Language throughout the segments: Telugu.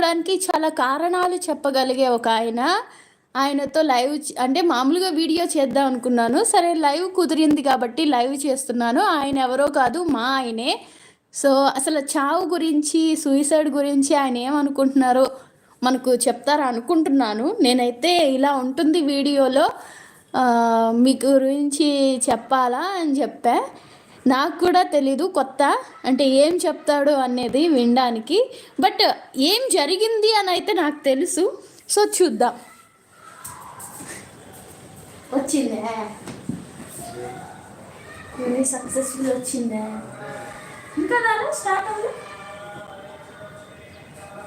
చనిపోవడానికి చాలా కారణాలు చెప్పగలిగే ఒక ఆయన. ఆయనతో లైవ్ అంటే మామూలుగా వీడియో చేద్దాం అనుకున్నాను. సరే లైవ్ కుదిరింది కాబట్టి లైవ్ చేస్తున్నాను. ఆయన ఎవరో కాదు మా ఆయనే. సో అసలు చావు గురించి సూయిసైడ్ గురించి ఆయన ఏమనుకుంటున్నారో మనకు చెప్తారా అనుకుంటున్నాను. నేనైతే ఇలా ఉంటుంది వీడియోలో. మీ గురించి చెప్పాలా అని చెప్పా. నాకు కూడా తెలీదు కొత్త అంటే ఏం చెప్తాడు అనేది వినడానికి. బట్ ఏం జరిగింది అని అయితే నాకు తెలుసు. సో చూద్దాం. వచ్చిందే? సక్సెస్ఫుల్ వచ్చిందే? ఇంకా స్టార్ట్ అవ్వదు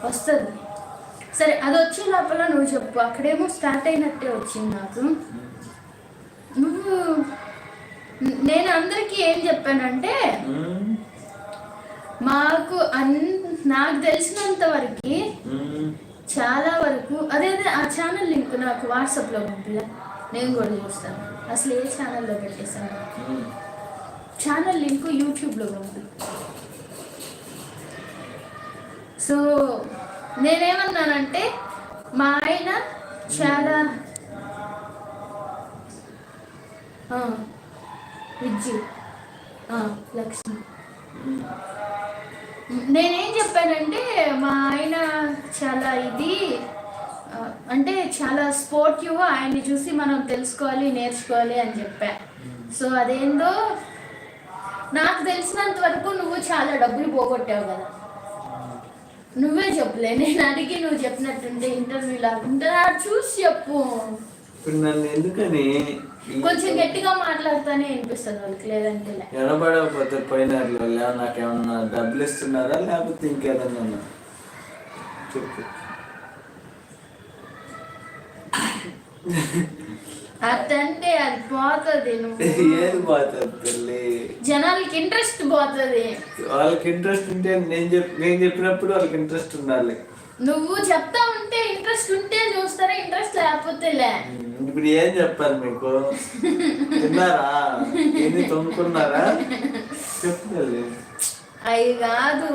వస్తుంది. సరే అది వచ్చే లోపల నువ్వు చెప్పు. అక్కడేమో స్టార్ట్ అయినట్టే వచ్చింది నాకు. నువ్వు నేను అందరికీ ఏం చెప్పానంటే. మాకు అన్ నాకు తెలిసినంత వరకు. చాలా వరకు అదే అదే ఆ ఛానల్ లింక్ నాకు వాట్సాప్లో పంపిలా నేను కూడా చూస్తాను అసలు ఏ ఛానల్లో పెట్టేశాను. ఛానల్ లింక్ యూట్యూబ్లో పంపి సో నేనేమన్నానంటే మా ఆయన చాలా విజ్జు. లక్ష్మి. నేనేం చెప్పానంటే మా ఆయన చాలా ఇది అంటే చాలా స్పోర్టివ్ ఆయన్ని చూసి మనం తెలుసుకోవాలి నేర్చుకోవాలి అని చెప్పా. సో అదేందో నాకు తెలిసినంత వరకు నువ్వు చాలా డబ్బులు పోగొట్టావు కదా. నువ్వే చెప్పలే నేను అడిగి నువ్వు చెప్పినట్టుండే ఇంటర్వ్యూ లాగా చూసి చెప్పు. ఇప్పుడు నన్ను ఎందుకని కొంచెం గట్టిగా మాట్లాడుతానే అనిపిస్తుంది వాళ్ళకి లేదంటే. ఎనబడకపోతే పోయినారు వాళ్ళు నాకేమన్నా డబ్బులు ఇస్తున్నారా లేకపోతే ఇంకేదన్నా చెప్పు. అదంటే అది పోతుంది ఏది పోతుంది తల్లి? జనాలకి ఇంట్రెస్ట్ పోతుంది. వాళ్ళకి ఇంట్రెస్ట్ ఉంటే నేను చెప్ నేను చెప్పినప్పుడు వాళ్ళకి ఇంట్రెస్ట్ ఉండాలి. నువ్వు చెప్తా ఉంటే ఇంట్రెస్ట్ ఉంటే చూస్తారా ఇంట్రెస్ట్ లేకపోతే లే. ఇప్పుడు ఏం చెప్పాలి మీకు? తిన్నారా? ఏంది తొమ్ముకున్నారా చెప్పు తల్లి అవి కాదు.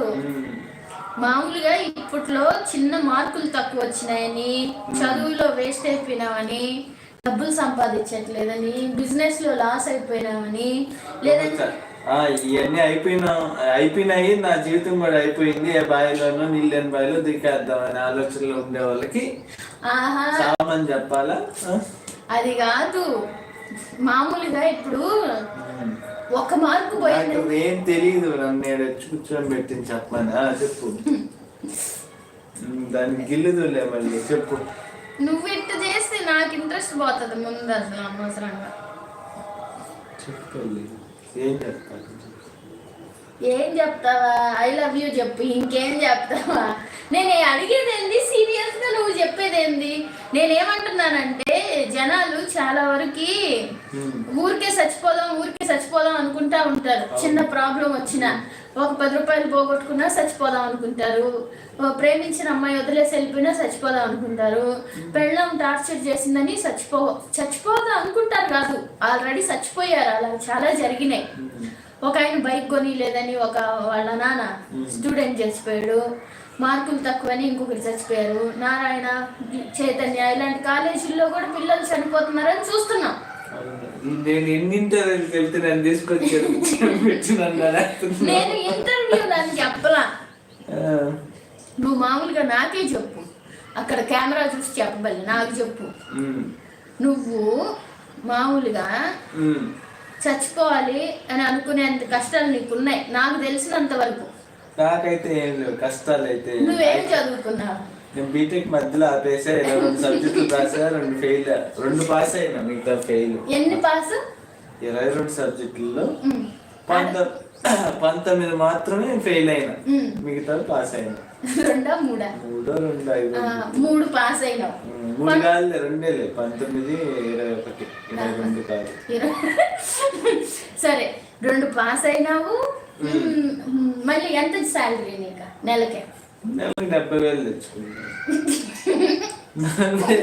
మామూలుగా ఇప్పట్లో చిన్న మార్కులు తక్కువ వచ్చినాయని చదువులో వేస్ట్ అయిపోయినావని డబ్బులు సంపాదించట్లేదని బిజినెస్లో లాస్ అయిపోయినావని లేదంటే ఇవన్నీ అయిపోయినా అయిపోయినాయి నా జీవితం కూడా అయిపోయింది. ఏ బావిలోనో నీళ్ళని బావిలో దిగేద్దాం అనే ఆలోచనలో ఉండే వాళ్ళకి చామని చెప్పాలా? అది కాదు. మామూలుగా ఇప్పుడు. ఒక మార్కు పోయింది. ఏం తెలియదు నన్ను నేను వచ్చి కూర్చొని పెట్టింది చెప్పమని. ఆ, చెప్పు. దానికి గిల్లుదులే మళ్ళీ. చెప్పు. నువ్వు ఇట్ట చేస్తే నాకు ఇంట్రెస్ట్ పోతుంది ముందు అసలు అనవసరంగా. చెప్పు తల్లి. ఏం చెప్తాను ఏం చెప్తావా? ఐ లవ్ యూ చెప్పు ఇంకేం చెప్తావా? నేను అడిగేది ఏంది సీరియస్గా నువ్వు చెప్పేది ఏంది నేనేమంటున్నానంటే జనాలు చాలా వరకు. ఊరికే చచ్చిపోదాం ఊరికే చచ్చిపోదాం అనుకుంటా ఉంటారు. చిన్న ప్రాబ్లం వచ్చినా. ఒక పది రూపాయలు పోగొట్టుకున్నా చచ్చిపోదాం అనుకుంటారు. ప్రేమించిన అమ్మాయి వదిలేసి వెళ్ళిపోయినా చచ్చిపోదాం అనుకుంటారు. పెళ్ళం టార్చర్ చేసిందని చచ్చిపో చచ్చిపోదాం అనుకుంటారు కాదు. ఆల్రెడీ చచ్చిపోయారు. అలా చాలా జరిగినాయి. ఒక ఆయన బైక్ కొని లేదని ఒక వాళ్ళ నాన్న స్టూడెంట్ చచ్చిపోయాడు. మార్కులు తక్కువని ఇంకొకరు చచ్చిపోయారు. నారాయణ చైతన్య ఇలాంటి కాలేజీల్లో కూడా పిల్లలు చనిపోతున్నారని చూస్తున్నాం. నేను ఎన్ని ఇంటర్వ్యూకి వెళ్తే నన్ను తీసుకొచ్చి పెట్టి నన్ను అనేస్తున్నా. నేను ఇంటర్వ్యూ నన్ను చెప్పలా ఆ, నువ్వు మామూలుగా నాకే చెప్పు. అక్కడ కెమెరా చూసి చెప్పబల్లి నాకు చెప్పు. నువ్వు మామూలుగా. చచ్చిపోవాలి అని అనుకునేంత కష్టాలు నీకున్నాయి నాకు తెలిసినంత వరకు నాకైతే ఏం లేవు కష్టాలు అయితే. నువ్వేం చదువుకున్నావు? నేను బీటెక్ మధ్యలో ఆపేసా ఇరవై రెండు సబ్జెక్టులు రాసా రెండు ఫెయిల్ రెండు పాస్ అయినా మిగతా ఫెయిల్ ఎన్ని పాస్ ఇరవై రెండు సబ్జెక్టుల్లో పంత పంతొమ్మిది మాత్రమే ఫెయిల్ అయినా. మిగతా పాస్ అయినా. రెండో మూడా? మూడో రెండు ఐదు మూడు పాస్ అయినావు ఉమ్, మూడు కాదు రెండేలే పంతొమ్మిది ఇరవై ఒకటి. ఇరవై రెండు కాదు. సరే రెండు పాస్ అయినావు. మళ్ళీ ఎంత శాలరీ నీకు? నెలకే. నెలకు డెబ్బై వేలు తెచ్చుకున్నాను అంటే?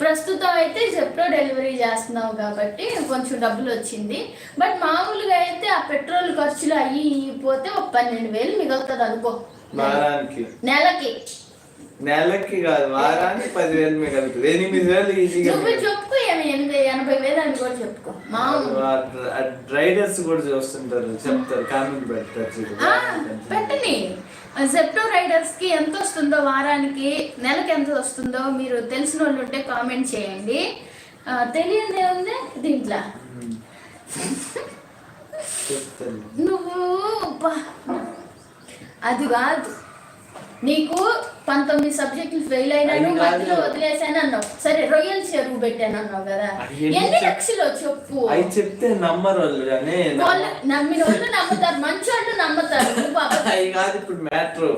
ప్రస్తుతం అయితే జెప్టో డెలివరీ చేస్తున్నావు కాబట్టి కొంచెం డబ్బులు వచ్చింది. బట్ మామూలుగా అయితే ఆ పెట్రోల్ ఖర్చులు అయ్యి పోతే ఒక పన్నెండు వేలు మిగులుతుంది అనుకో. నెలకి. నెలకి కాదు వారానికి పదివేలు మిగులుతుంది ఎనిమిది వేలు ఈజీగా ఏమి ఎనభై వేలు అని కూడా చెప్పుకో. రైడర్స్ కూడా చూస్తుంటారు చెప్తారు కామెంట్ పెడతారు పెట్టని జెప్టో రైడర్స్కి ఎంత వస్తుందో వారానికి నెలకి ఎంత వస్తుందో మీరు తెలిసిన వాళ్ళు ఉంటే కామెంట్ చేయండి. తెలియదు ఏముంది? దీంట్లో. నువ్వు అది కాదు. నీకు పంతొమ్మిది సబ్జెక్టులు ఫెయిల్ అయినాను. మధ్యలో వదిలేసాను అన్నావు. సరే రొయ్యల చెరువు పెట్టాను అన్నావు కదా. ఎన్ని లక్షలు చెప్పు? అవి చెప్తే నమ్మరు వాళ్ళు కానీ నమ్మిన వాళ్ళు నమ్ముతారు మంచి వాళ్ళు నమ్ముతారు. అవి కాదు ఇప్పుడు మ్యాటర్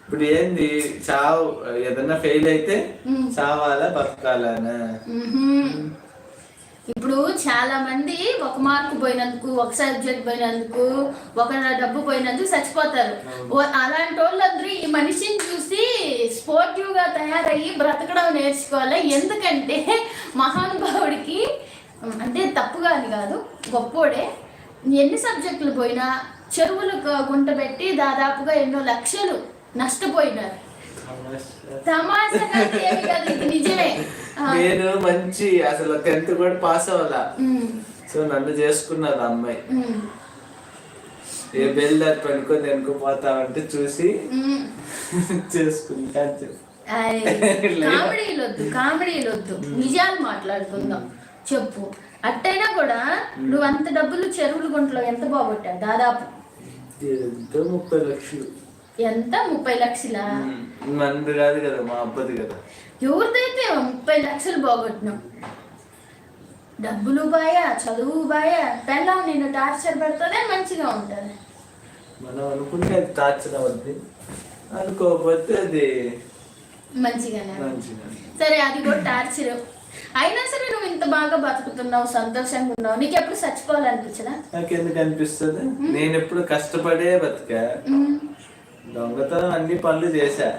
ఇప్పుడు ఏంది? చావు ఏదన్నా ఫెయిల్ అయితే. చావాలా బతకాలనా. ఇప్పుడు చాలా మంది ఒక మార్కు పోయినందుకు ఒక సబ్జెక్ట్ పోయినందుకు ఒక డబ్బు పోయినందుకు చచ్చిపోతారు. అలాంటి వాళ్ళందరూ ఈ మనిషిని చూసి స్పోర్టివ్గా తయారయ్యి బ్రతకడం నేర్చుకోవాలి. ఎందుకంటే మహానుభావుడికి అంటే తప్పుగా అని కాదు గొప్పోడే. ఎన్ని సబ్జెక్టులు పోయినా చెరువులు గుంట పెట్టి దాదాపుగా ఎన్నో లక్షలు నష్టపోయినారు. తమాషా నిజమే. నేను మంచి అసలు టెన్త్ కూడా పాస్ అవ్వాలా? సో నన్ను చేసుకున్నది అమ్మాయి. ఏ బెల్దారి పనుకొని వెనుకపోతామంటే చూసి ఉమ్. చేసుకుంటా అని చెప్పి. అయ్, కామెడీలు వద్దు కామెడీలు వద్దు నిజాలు మాట్లాడుకుందాం. చెప్పు. అట్టయినా కూడా నువ్వు అంత డబ్బులు చెరువుల గుంటలో ఎంత బాగొట్టావు దాదాపు? ఎంతో ముప్పై లక్షలు. ఎంత? ముప్పై లక్షలా? మంది కాదు కదా మా అబ్బది కదా. ఎవరిదైతే ముప్పై లక్షలు బాగొట్టినావు డబ్బులు బాయా చదువు బాయా పెళ్ళాం నేను టార్చర్ పెడుతుందే మంచిగా ఉంటుంది మనం అనుకుంటే అది టార్చర్ అవద్ది. అనుకోకపోతే అది మంచిగానే. మంచిగా సరే అది కూడా టార్చర్. అయినా సరే నువ్వు ఇంత బాగా బతుకుతున్నావు సంతోషంగా ఉన్నావు. నీకు ఎప్పుడు చచ్చిపోవాలనిపించదా నాకెందుకు అనిపిస్తుంది? నేను ఎప్పుడు కష్టపడే బతికా. దొంగతనం అన్ని పనులు చేశా.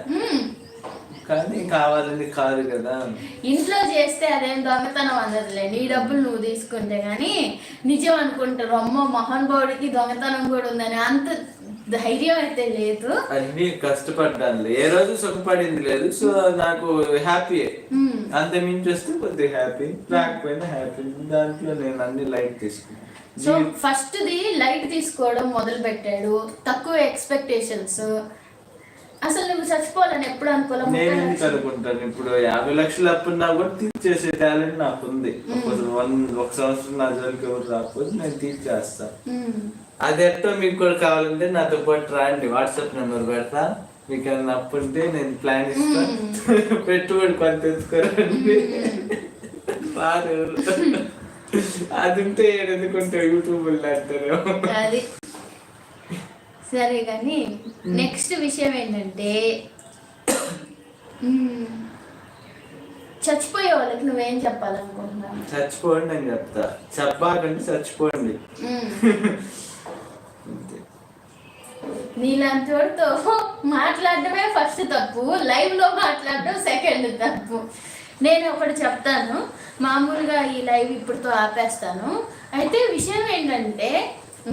కానీ కావాలని కాదు కదా. ఇంట్లో చేస్తే అదేం దొంగతనం అందదులే నీ డబ్బులు నువ్వు తీసుకుంటే గానీ నిజం అనుకుంటారు. అమ్మో మహానుభావుడికి దొంగతనం కూడా ఉందని అంత ధైర్యం అయితే లేదు. అన్ని కష్టపడ్డాను ఏ రోజు సుఖపడింది లేదు. సో నాకు హ్యాపీ అంత మించి వస్తే కొద్దిగా హ్యాపీ. రాకపోయినా హ్యాపీ. దాంట్లో నేను అన్ని లైట్ తీసుకున్నాను సో ఫస్ట్ ది లైట్ తీసుకోవడం మొదలు పెట్టాడు తక్కువ ఎక్స్పెక్టేషన్స్. అసలు నువ్వు చచ్చిపోవాలని ఎప్పుడు అనుకోలే నేను ఎందుకు అనుకుంటాను? ఇప్పుడు యాభై లక్షలు అప్పున్నా కూడా తీర్చేసే టాలెంట్ నాకు ఉంది వన్ ఒక సంవత్సరం నా జోలికి ఎవరు రాకపోతే నేను తీర్చేస్తా. అది ఎట్టో మీకు కూడా కావాలంటే నాతో పాటు రాండి. వాట్సాప్ నెంబర్ పెడతా. మీకు ఏమైనా అప్పు ఉంటే నేను ప్లాన్ ఇస్తా. పెట్టుబడి కొంత తెచ్చుకోరండి. అది ఉంటే ఎందుకుంటే యూట్యూబ్ అంటారు. సరే కానీ నెక్స్ట్ విషయం ఏంటంటే. చచ్చిపోయే వాళ్ళకి నువ్వేం చెప్పాలనుకుంటున్నావు? చచ్చిపోండి అని చెప్తా. చెప్పాకంటే చచ్చిపోండి. నీలాంటి వాడితో మాట్లాడటమే ఫస్ట్ తప్పు లైవ్లో మాట్లాడటం సెకండ్ తప్పు. నేను ఒకటి చెప్తాను మామూలుగా ఈ లైవ్ ఇప్పుడుతో ఆపేస్తాను. అయితే విషయం ఏంటంటే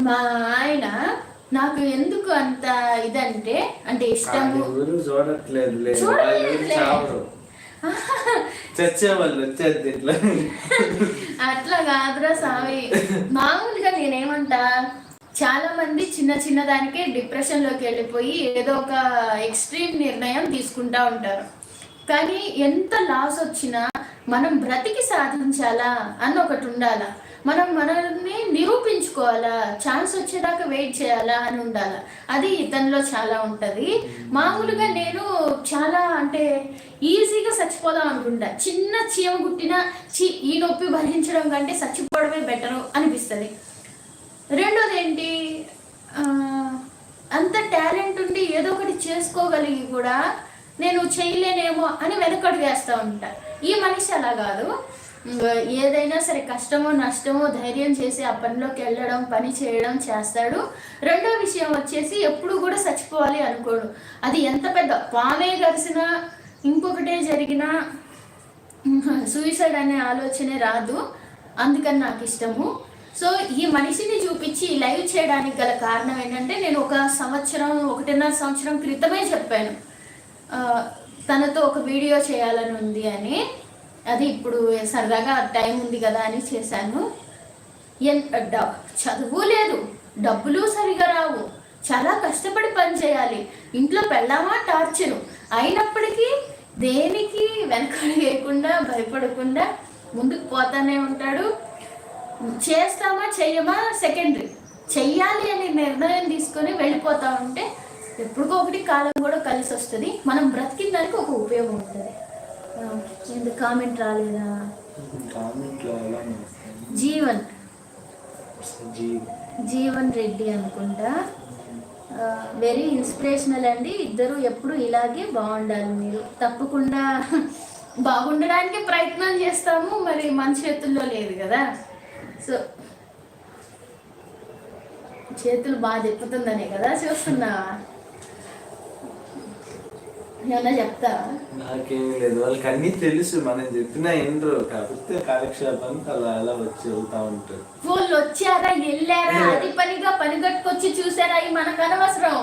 మా ఆయన నాకు ఎందుకు అంత ఇదంటే అంటే ఇష్టము. ఎవరు చూడట్లేదు వచ్చేది ఇట్లా. అట్లా కాదురా సామి మామూలుగా నేనేమంటా చాలా మంది చిన్న చిన్న దానికే డిప్రెషన్లోకి వెళ్ళిపోయి ఏదో ఒక ఎక్స్ట్రీమ్ నిర్ణయం తీసుకుంటా ఉంటారు. కానీ ఎంత లాస్ వచ్చినా మనం బ్రతికి సాధించాలా అని ఒకటి ఉండాలా? మనం మనల్ని నిరూపించుకోవాలా? ఛాన్స్ వచ్చేదాకా వెయిట్ చేయాలా అని ఉండాలా? అది ఇతనిలో చాలా ఉంటుంది. మామూలుగా నేను చాలా అంటే ఈజీగా చచ్చిపోదాం అనుకుంటా. చిన్న చీమ కుట్టిన చీ ఈ నొప్పి భరించడం కంటే చచ్చిపోవడమే బెటరు అనిపిస్తుంది. రెండోది ఏంటి అంత టాలెంట్ ఉండి ఏదో ఒకటి చేసుకోగలిగి కూడా నేను చేయలేనేమో అని వెనకడు వేస్తూ ఉంటా. ఈ మనిషి అలా కాదు. ఏదైనా సరే కష్టమో నష్టమో ధైర్యం చేసి ఆ పనిలోకి వెళ్ళడం పని చేయడం చేస్తాడు. రెండో విషయం వచ్చేసి ఎప్పుడు కూడా చచ్చిపోవాలి అనుకోడు. అది ఎంత పెద్ద పామే గరిసినా ఇంకొకటే జరిగినా సూసైడ్ అనే ఆలోచనే రాదు. అందుకని నాకు ఇష్టము. సో ఈ మనిషిని చూపించి లైవ్ చేయడానికి గల కారణం ఏంటంటే నేను ఒక సంవత్సరం ఒకటిన్నర సంవత్సరం క్రితమే చెప్పాను. తనతో ఒక వీడియో చేయాలని ఉంది అని. అది ఇప్పుడు సరదాగా టైం ఉంది కదా అని చేశాను. ఎన్- డ- చదువు లేదు. డబ్బులు సరిగా రావు. చాలా కష్టపడి పని చేయాలి. ఇంట్లో పెళ్ళామా టార్చరు. అయినప్పటికీ దేనికి వెనకడు వేయకుండా భయపడకుండా ముందుకు పోతానే ఉంటాడు. చేస్తామా చెయ్యమా? సెకండరీ. చెయ్యాలి అనే నిర్ణయం తీసుకొని వెళ్ళిపోతా ఉంటే ఎప్పుడుకో ఒకటి కాలం కూడా కలిసి వస్తుంది మనం బ్రతికిన దానికి ఒక ఉపయోగం ఉంటుంది. ఎందుకు కామెంట్ రాలేదా? ఉంది? జీవన్. జీవి జీవన్ రెడ్డి అనుకుంటా. వెరీ ఇన్స్పిరేషనల్ అండి. ఇద్దరు ఎప్పుడు ఇలాగే బాగుండాలి మీరు. తప్పకుండా బాగుండడానికి ప్రయత్నం చేస్తాము మరి మన చేతుల్లో లేదు కదా. సో చేతులు బాగా తిప్పుతుందనే కదా చూస్తున్నావా ఏమన్నా చెప్తావా? నాకేం లేదు. వాళ్ళకి అన్నీ తెలుసు. మనం చెప్పినా ఏంటో కాకపోతే కాలక్షేపానికి అలా అలా వచ్చి వెళ్తా ఉంటారు వాళ్ళు వచ్చారా? వెళ్ళారా? అది పనిగా పని కట్టుకొచ్చి చూసారా? అవి మనకు అనవసరం.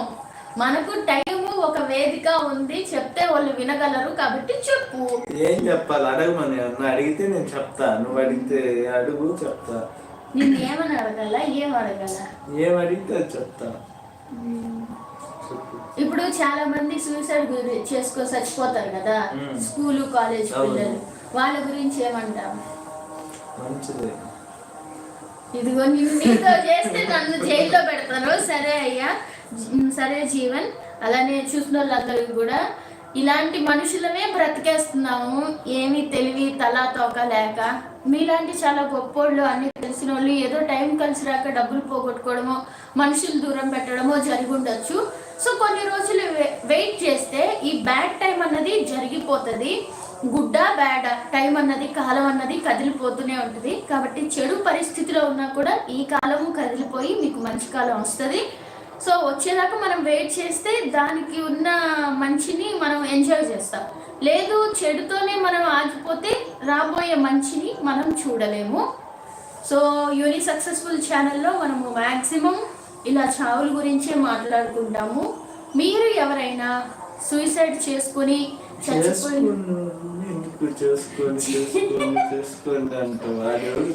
మనకు టైము ఒక వేదిక ఉంది. చెప్తే వాళ్ళు వినగలరు. కాబట్టి చెప్పు. ఏం చెప్పాలి? అడగమని అన్న అడిగితే నేను చెప్తా. నువ్వు అడిగితే అడుగు చెప్తా. నిన్ను ఏమని అడగాల? ఏం అడగాల? ఏం అడిగితే చెప్తా. ఇప్పుడు చాలా మంది సూసైడ్ చేసుకో చచ్చిపోతారు కదా. School college. పిల్లలు. వాళ్ళ గురించి ఏమంటాం మంచిదే. ఇదిగో నిన్ను నీతో చేస్తే నన్ను జైల్లో పెడతాను. సరే అయ్యా. సరే జీవన్. అలానే చూసిన వాళ్ళందరికీ కూడా ఇలాంటి మనుషులమే బ్రతికేస్తున్నాము. ఏమీ తెలివి తలా తోక లేక. మీలాంటి చాలా గొప్పోళ్ళు అన్ని తెలిసిన వాళ్ళు ఏదో టైం కలిసి రాక డబ్బులు పోగొట్టుకోవడమో మనుషులు దూరం పెట్టడమో జరిగి ఉండొచ్చు. సో కొన్ని రోజులు వెయిట్ చేస్తే ఈ బ్యాడ్ టైం అన్నది జరిగిపోతుంది. గుడ్డ బ్యాడ్ టైం అన్నది కాలం అన్నది కదిలిపోతూనే ఉంటుంది. కాబట్టి చెడు పరిస్థితిలో ఉన్నా కూడా ఈ కాలము కదిలిపోయి మీకు మంచి కాలం వస్తుంది. సో వచ్చేదాకా మనం వెయిట్ చేస్తే దానికి ఉన్న మంచిని మనం ఎంజాయ్ చేస్తాం. లేదు చెడుతోనే మనం ఆగిపోతే రాబోయే మంచిని మనం చూడలేము. సో యూని సక్సెస్ఫుల్ ఛానల్లో మనము మ్యాక్సిమం ఇలా చావుల గురించే మాట్లాడుకుంటాము. మీరు ఎవరైనా సూసైడ్ చేసుకొని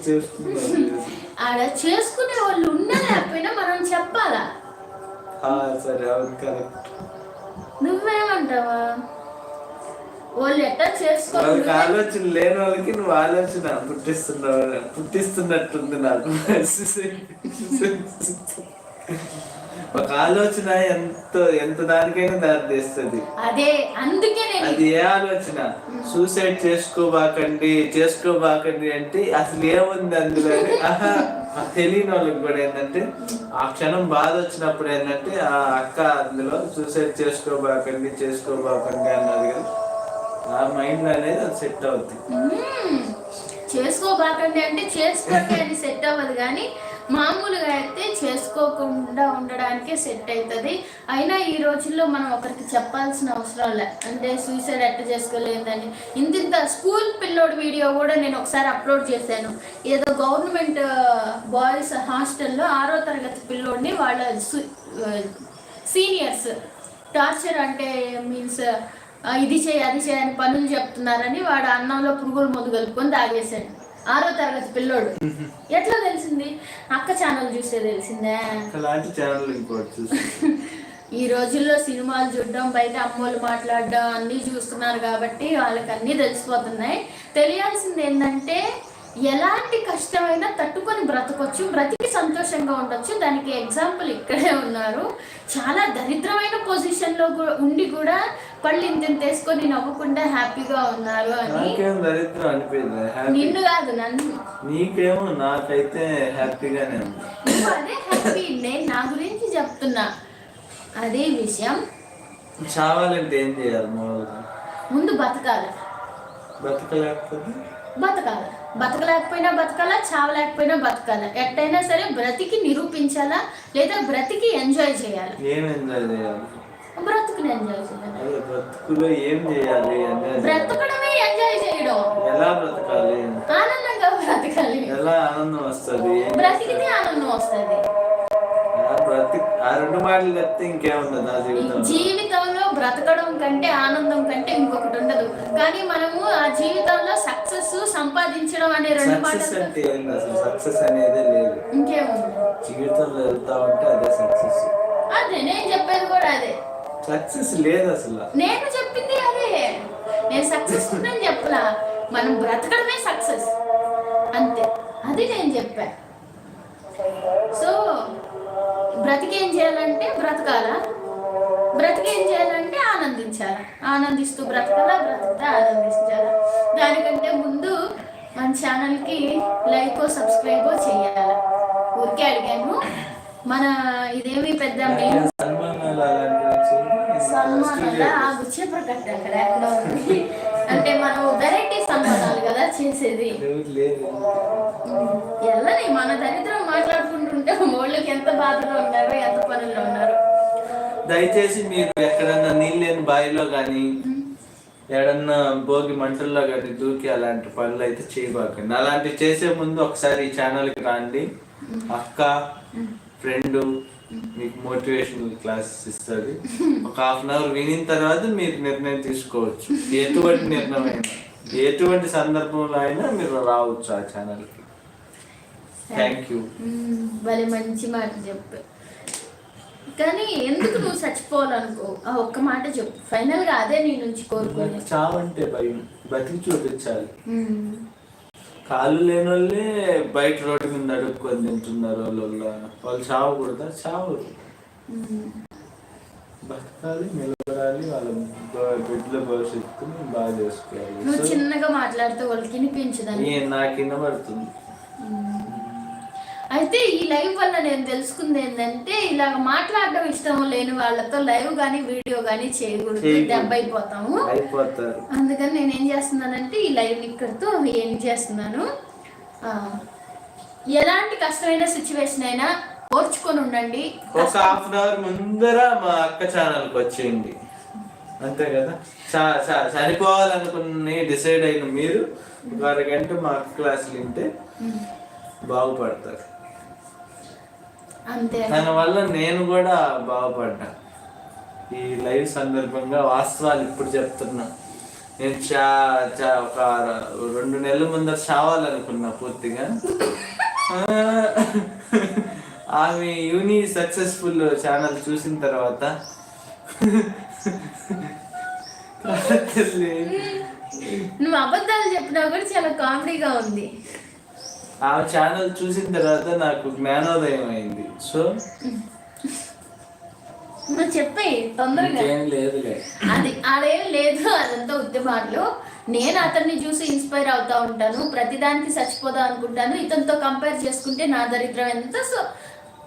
చేసుకున్నారు? ఆడ చేసుకునే వాళ్ళు ఉన్నా లేకపోయినా మనం చెప్పాలా? సరే కరెక్ట్. నువ్వేమంటావా? వాళ్ళు వాళ్ళకి చేసుకోవాలి ఆలోచన లేని వాళ్ళకి నువ్వు ఆలోచన పుట్టిస్తున్నావు పుట్టిస్తున్నట్టుంది నాకు. ఒక ఆలోచన ఎంత ఎంత దానికైనా దారి తీస్తుంది. అదే అందుకే అది ఏ ఆలోచన? సూసైడ్ చేసుకోబాకండి చేసుకోబాకండి అంటే అసలు ఏముంది అందులో? ఆహా తెలియని వాళ్ళకి కూడా ఏంటంటే ఆ క్షణం బాధ వచ్చినప్పుడు ఏంటంటే ఆ అక్క అందులో సూసైడ్ చేసుకోబాకండి చేసుకోబాకండి అన్నది కదా. ఆ మైండ్ అనేది అది సెట్ అవుతుంది. చేసుకోబాకండి అంటే చేసుకోండి అని సెట్ అవ్వదు కానీ మామూలుగా అయితే చేసుకోకుండా ఉండడానికే సెట్ అవుతుంది అయినా ఈ రోజుల్లో మనం ఒకరికి చెప్పాల్సిన అవసరం లే. అంటే సూసైడ్ ఎట్ట చేసుకోలేదని. ఇంత ఇంత స్కూల్ పిల్లోడి వీడియో కూడా నేను ఒకసారి అప్లోడ్ చేశాను. ఏదో గవర్నమెంట్ బాయ్స్ హాస్టల్లో ఆరో తరగతి పిల్లోడిని వాళ్ళ సీనియర్స్ టార్చర్ అంటే మీన్స్ ఇది చేయి అది చేయని పనులు చెప్తున్నారని వాడు అన్నంలో పురుగులు మందు కలుపుకొని తాగేశాడు. ఆరో తరగతి పిల్లోడు. ఎట్లా తెలిసింది? అక్క ఛానల్ చూస్తే తెలిసిందే? అలాంటి ఛానల్ ఇంకోటి చూసి ఈ రోజుల్లో సినిమాలు చూడడం బయట అమ్మోళ్ళు మాట్లాడడం అన్నీ చూస్తున్నారు కాబట్టి వాళ్ళకి అన్నీ తెలిసిపోతున్నాయి. తెలియాల్సింది ఏంటంటే ఎలాంటి కష్టమైనా తట్టుకొని బ్రతకొచ్చు బ్రతికి సంతోషంగా ఉండొచ్చు. దానికి ఎగ్జాంపుల్ ఇక్కడే ఉన్నారు. చాలా దరిద్రమైన పొజిషన్లో ఉండి కూడా పళ్ళు ఇంత వేసుకొని నవ్వకుండా హ్యాపీగా ఉన్నారు అని. దరిద్రం నిన్ను కాదు నన్ను. నీకేమో నాకైతే హ్యాపీగానే అదే హ్యాపీ. నేను నా గురించి చెప్తున్నా. అదే విషయం. చావాలంటే ఏం చేయాలి? ముందు బతకాలి. బతకలేకపోతే? బతకాలి. బతకలేకపోయినా బతకాలా చావలేకపోయినా బతకాలా. ఎట్టయినా సరే బ్రతికి నిరూపించాలా లేదా బ్రతికి ఎంజాయ్ చేయాలి? ఏం ఎంజాయ్ చేయాలి? బ్రతుకుని ఎంజాయ్ చేయాలి? అదే బ్రతుకులో ఏం చేయాలి బ్రతకడమే ఎంజాయ్ చేయడం. ఎలా బ్రతకాలి? ఆనందంగా బ్రతకాలి. ఎలా ఆనందం వస్తుంది? బ్రతికితే ఆనందం వస్తుంది. బ్రతి ఆ రెండు మాటలు చెప్తే ఇంకేముండదు నా జీవితం జీవితంలో బ్రతకడం కంటే ఆనందం కంటే ఇంకొకటి ఉండదు. కానీ మనము ఆ జీవితంలో సక్సెస్ సంపాదించడం అనే రెండు సక్సెస్ అంటే అసలు సక్సెస్ అనేదే లేదు. ఇంకేముంది? జీవితంలో వెళ్తా ఉంటే అదే సక్సెస్ అదే నేను చెప్పేది కూడా అదే. సక్సెస్ లేదు అసలు. నేను చెప్పింది అదే. నేను సక్సెస్ అని చెప్పలా. మనం బ్రతకడమే సక్సెస్ అంతే. అది నేను చెప్పా. సో బ్రతికేం చేయాలంటే బ్రతకాలా? బ్రతికేం చేయాలంటే ఆనందించాలా? ఆనందిస్తూ బ్రతకాలా? బ్రతుకుతా ఆనందించాలా? దానికంటే ముందు మన ఛానల్కి లైక్ సబ్స్క్రైబ్ చేయాలా. ఊరికే అడిగాను. మన ఇదేమి పెద్ద మెయిన్ సన్మానాలు ఆ గుచ్చేప్రకట్ అక్కడ ఎక్కడో ఉంది. అంటే మనం వెరైటీ సన్మానాలు కదా చేసేది. ఎల్లని మన దరిద్రం మాట్లాడుకుంటుంటే వాళ్ళకి ఎంత బాధలో ఉన్నారు ఎంత పనుల్లో ఉన్నారు. దయచేసి మీరు ఎక్కడన్నా నీళ్ళు లేని బావిలో కానీ ఎక్కడన్నా భోగి మంటల్లో కానీ దూకి అలాంటి పనులు అయితే చేయబాకండి. అలాంటివి చేసే ముందు ఒకసారి ఈ ఛానల్కి రండి. అక్క ఫ్రెండ్ మీకు మోటివేషన్ క్లాసెస్ ఇస్తుంది. ఒక హాఫ్ అన్ అవర్ వినిన తర్వాత మీరు నిర్ణయం తీసుకోవచ్చు. ఎటువంటి నిర్ణయం అయినా ఎటువంటి సందర్భంలో అయినా మీరు రావచ్చు ఆ ఛానల్కి. థ్యాంక్ యూ మంచి మాట చెప్పు కానీ ఎందుకు నువ్వు చచ్చిపోవాలనుకో? ఆ ఒక్క మాట చెప్పు. ఫైనల్గా అదే నీ నుంచి కోరుకోలేదు చావంటే భయం. బతికి చూపించాలి. కాళ్ళు లేని వాళ్ళే బయట రోడ్డు మీద అడుక్కొని తింటున్నారు వాళ్ళు వాళ్ళు చావకూడదా? మ్మ్. బతకాలి నిలబడాలి వాళ్ళ బిడ్డల భవిష్యత్తుని బాగా చేసుకోవాలి. నువ్వు చిన్నగా మాట్లాడితే వాళ్ళకి వినిపించదని నాకు? కింద పడుతుంది అయితే ఈ లైవ్ వల్ల నేను తెలుసుకుంది ఏంటంటే ఇలాగ మాట్లాడడం ఇష్టం లేని వాళ్ళతో లైవ్ కానీ వీడియో కానీ చేయకూడదు. దెబ్బ అయిపోతాము అయిపోతారు. అందుకని నేను ఏం చేస్తున్నానంటే ఈ లైవ్ ఇక్కడితో ఏం చేస్తున్నాను. ఎలాంటి కష్టమైన సిచ్యువేషన్ అయినా ఓర్చుకొని ఉండండి. ఒక హాఫ్ అన్ అవర్ ముందర మా అక్క ఛానల్కి వచ్చేయండి. అంతే కదా? చనిపోవాలనుకుని డిసైడ్ అయిన మీరు ఒక అరగంట మా అక్క క్లాసులు వింటే బాగుపడతారు. అంతే. దాని వల్ల నేను కూడా బాగుపడ్డా. ఈ లైవ్ సందర్భంగా వాస్తవాలు ఇప్పుడు చెప్తున్నా. నేను చా చా ఒక రెండు నెలల ముందర చావాలనుకున్నా పూర్తిగా. ఆమె యూని సక్సెస్ఫుల్ ఛానల్ చూసిన తర్వాత. నువ్వు అబద్ధాలు చెప్పినా కూడా చాలా కామెడీగా ఉంది. ఆమె ఛానల్ చూసిన తర్వాత నాకు జ్ఞానోదయం అయింది. సో నువ్వు చెప్పే తొందరగా. లేదులే. అది అదేం లేదు అదంతా ఉద్యమాలు నేను అతన్ని చూసి ఇన్స్పైర్ అవుతా ఉంటాను. ప్రతిదానికి చచ్చిపోదాం అనుకుంటాను. ఇతనితో కంపేర్ చేసుకుంటే నా దరిద్రం ఎంత సో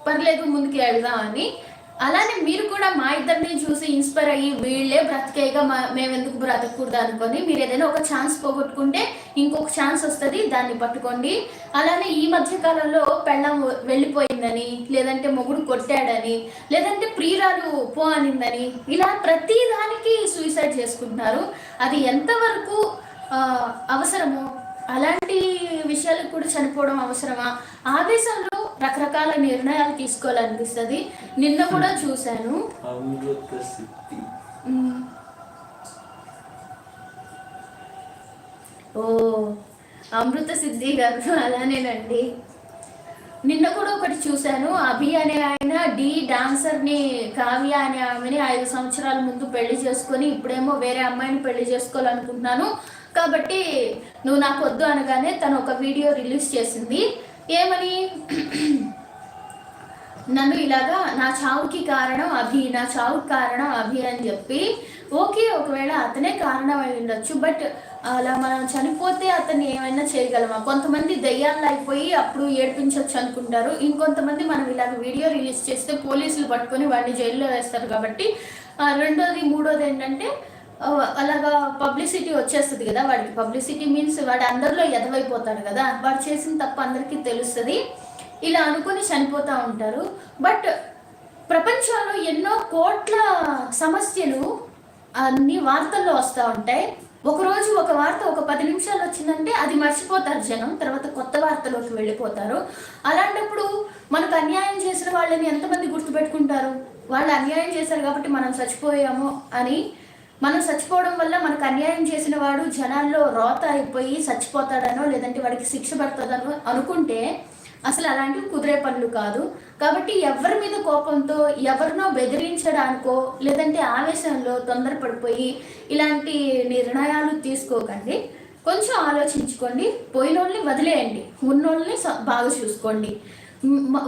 పర్లేదు ముందుకు వెళ్దాం అని అలానే మీరు కూడా మా ఇద్దరిని చూసి ఇన్స్పైర్ అయ్యి వీళ్ళే బ్రతికేగా మేము ఎందుకు బ్రతకూడదు అనుకొని మీరు ఏదైనా ఒక ఛాన్స్ పోగొట్టుకుంటే ఇంకొక ఛాన్స్ వస్తుంది దాన్ని పట్టుకోండి. అలానే ఈ మధ్య కాలంలో పెళ్ళం వెళ్ళిపోయిందని లేదంటే మొగుడు కొట్టాడని లేదంటే ప్రియురాలు పో అనిందని ఇలా ప్రతి దానికి సూసైడ్ చేసుకుంటున్నారు. అది ఎంతవరకు అవసరమో అలాంటి విషయాలకు కూడా చనిపోవడం అవసరమా? ఆవేశంలో రకరకాల నిర్ణయాలు తీసుకోవాలనిపిస్తుంది. నిన్న కూడా చూశాను. ఓ అమృత సిద్ధి గారు అలానేనండి. నిన్న కూడా ఒకటి చూశాను. అభి అనే ఆయన డి డాన్సర్ని కావ్య అనే ఆమెని ఐదు సంవత్సరాల ముందు పెళ్ళి చేసుకొని ఇప్పుడేమో వేరే అమ్మాయిని పెళ్ళి చేసుకోవాలనుకుంటున్నాను. కాబట్టి నువ్వు నాకు వద్దు అనగానే తను ఒక వీడియో రిలీజ్ చేసింది. ఏమని? నన్ను ఇలాగా నా చావుకి కారణం అభి నా చావుకి కారణం అభి అని చెప్పి ఓకే ఒకవేళ అతనే కారణం అయి ఉండొచ్చు బట్ అలా మనం చనిపోతే అతన్ని ఏమైనా చేయగలమా? కొంతమంది దయ్యాలు అయిపోయి అప్పుడు ఏడిపించవచ్చు అనుకుంటారు. ఇంకొంతమంది మనం ఇలాగ వీడియో రిలీజ్ చేస్తే పోలీసులు పట్టుకొని వాడిని జైల్లో వేస్తారు కాబట్టి రెండోది మూడోది ఏంటంటే అలాగా పబ్లిసిటీ వచ్చేస్తుంది కదా వాడికి. పబ్లిసిటీ మీన్స్ వాడు అందరిలో ఎదవైపోతాడు కదా. వాడు చేసిన తప్పు అందరికీ తెలుస్తుంది. ఇలా అనుకుని చనిపోతూ ఉంటారు. బట్ ప్రపంచంలో ఎన్నో కోట్ల సమస్యలు అన్ని వార్తల్లో వస్తూ ఉంటాయి. ఒకరోజు ఒక వార్త ఒక పది నిమిషాలు వచ్చిందంటే అది మర్చిపోతారు జనం. తర్వాత కొత్త వార్తలోకి వెళ్ళిపోతారు. అలాంటప్పుడు మనకు అన్యాయం చేసిన వాళ్ళని ఎంతమంది గుర్తుపెట్టుకుంటారు? వాళ్ళు అన్యాయం చేశారు కాబట్టి మనం చచ్చిపోయాము అని మనం చచ్చిపోవడం వల్ల మనకు అన్యాయం చేసిన వాడు జనాల్లో రోత అయిపోయి చచ్చిపోతాడనో లేదంటే వాడికి శిక్ష పడుతుందనో అనుకుంటే అసలు అలాంటివి కుదిరే పనులు కాదు. కాబట్టి ఎవరి మీద కోపంతో ఎవరినో బెదిరించడానికో లేదంటే ఆవేశంలో తొందరపడిపోయి ఇలాంటి నిర్ణయాలు తీసుకోకండి. కొంచెం ఆలోచించుకోండి. పోయినోళ్ళని వదిలేయండి. ఉన్నోళ్ళని బాగా చూసుకోండి.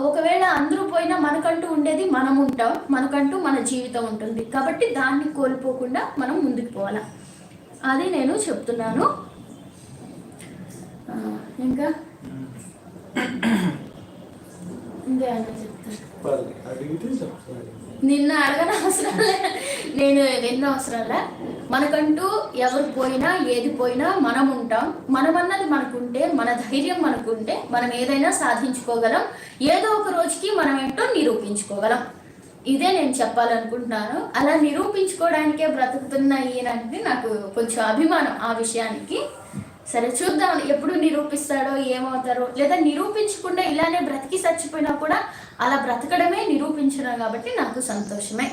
ఒకవేళ అందరూ పోయినా మనకంటూ ఉండేది మనం ఉంటాం మనకంటూ మన జీవితం ఉంటుంది. కాబట్టి దాన్ని కోల్పోకుండా మనం ముందుకు పోవాలి. అది నేను చెప్తున్నాను. ఇంకా? నిన్న అడగని అవసరం. నేను ఎన్నో అవసరం లే మనకంటూ ఎవరు పోయినా ఏది పోయినా మనం ఉంటాం మనమన్నది మనకుంటే మన ధైర్యం మనకుంటే మనం ఏదైనా సాధించుకోగలం. ఏదో ఒక రోజుకి మనం ఏంటో నిరూపించుకోగలం. ఇదే నేను చెప్పాలనుకుంటున్నాను. అలా నిరూపించుకోవడానికే బ్రతుకుతున్న ఈయనంటే నాకు కొంచెం అభిమానం ఆ విషయానికి. సరే చూద్దాం ఎప్పుడు నిరూపిస్తాడో ఏమవుతారో. లేదా నిరూపించకుండా ఇలానే బ్రతికి చచ్చిపోయినా కూడా అలా బ్రతకడమే నిరూపించడం కాబట్టి నాకు సంతోషమే.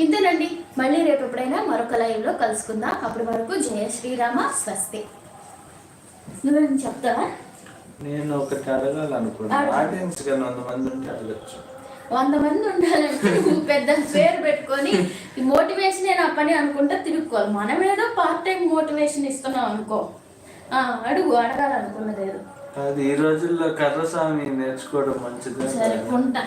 ఇంతేనండి. మళ్ళీ రేపు ఎప్పుడైనా మరొక లైవ్లో కలుసుకుందాం. అప్పటి వరకు జయ శ్రీరామ స్వస్తి. నువ్వేం చెప్తావా? నేను ఒకటి అడగాలనుకున్నాను అడగండి. ఆడియన్స్ వంద మంది ఉంటే అడగచ్చు. వంద మంది ఉండాలంటే నువ్వు పెద్ద పేరు పెట్టుకొని ఈ మోటివేషన్ నా పని అనుకుంటే తిరుక్కోవాలి. మనం ఏదో పార్ట్ టైం మోటివేషన్ ఇస్తున్నాం అనుకో. అడుగు అడగాలనుకున్నది ఏదో. అది ఈ రోజుల్లో కర్రస్వామి నేర్చుకోవడం మంచిది. సరే ఉంటా.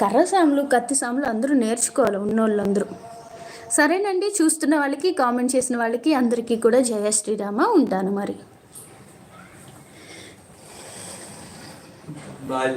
కర్ర సాములు కత్తి సాములు అందరూ నేర్చుకోవాలి ఉన్నోళ్ళందరూ. సరేనండి చూస్తున్న వాళ్ళకి కామెంట్ చేసిన వాళ్ళకి అందరికీ కూడా జయ శ్రీరామ ఉంటాను మరి. బాగా